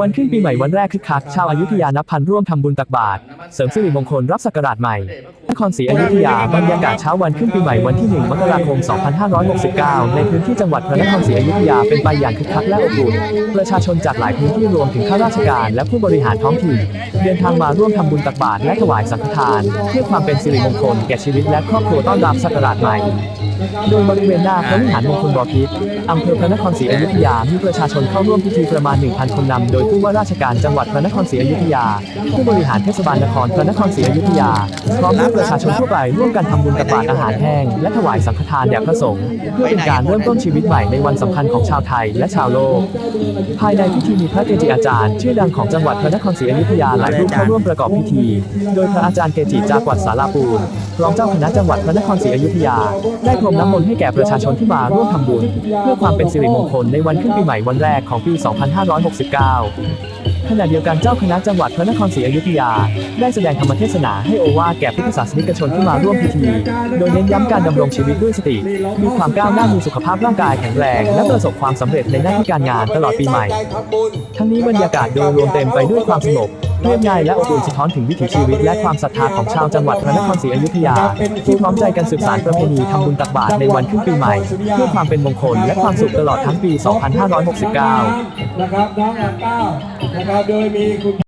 วันขึ้นปีใหม่วันแรกคึกคักชาวอายุทยานับพันร่วมทำบุญตักบาตรเสริมสิริมงคลรับศักราชใหม่ นครศรีอยุธยาบรรยากาศเช้าวันขึ้นปีใหม่วันที่ 1 มกราคม 2569 ในพื้นที่จังหวัดพระนครศรีอยุธยาเป็นไปอย่างคึกคักและอบอุ่น ประชาชนจากหลายพื้นที่รวมถึงข้าราชการและผู้บริหารท้องถิ่น เดินทางมาร่วมทำบุญตักบาตรและถวายสังฆทาน เพื่อความเป็นสิริมงคลแก่ชีวิตและครอบครัวต้อนรับศักราชใหม่ โดยบริเวณหน้าพระวิหารมงคลบพิตรอำเภอพระนครศรีอยุธยา มีประชาชนเข้าร่วมพิธีประมาณ 1,000 คนนำโดยผู้ว่าราชการจังหวัดพระนครศรีอยุธยา ผู้บริหารเทศบาลนครพระนครศรีอยุธยา พร้อมด้วยประชาชนทั่วไปร่วมกันทำบุญตักบาตรอาหารแห้ง และถวายสังฆทานแด่พระสงฆ์เพื่อเป็นการเริ่มต้นชีวิตใหม่ในวันสำคัญของชาวไทยและชาวโลก ภายในพิธีมีพระเกจิอาจารย์ ชื่อดังของจังหวัดพระนครศรีอยุธยาหลายรูปเข้าร่วมประกอบพิธี โดยพระอาจารย์เกจิจากวัดสาราปูนรองเจ้าคณะจังหวัดพระนครศรีอยุธยาได้พรมน้ำมนต์ให้แก่ประชาชนที่มาร่วมทำบุญ เพื่อความเป็นสิริมงคลในวันขึ้นปีใหม่วันแรกของปี 2569ขณะเดียวกันเจ้าคณะจังหวัดพระนครศรีอยุธยา ได้แสดงธรรมเทศนาให้โอวาแก่พุทธศาสนิกชนที่มาร่วมพิธี โดยเน้นย้ำการดำรงชีวิตด้วยสติ มีความก้าวหน้ามีสุขภาพร่างกายแข็งแรง และประสบความสำเร็จในหน้าที่การงานตลอดปีใหม่ ทั้งนี้บรรยากาศโดยรวมเต็มไปด้วยความสงบ เรียบง่ายและอบอุ่นสะท้อนถึงวิถีชีวิต และความศรัทธาของชาวจังหวัดพระนครศรีอยุธยา ที่พร้อมใจกันสืบสานประเพณีทำบุญตักบาตรในวันขึ้นปีใหม่ เพื่อความเป็นมงคลและความสุขตลอดทั้งปี 2569 นะครับน้องแอมเก้านะครับโดยมีคุณ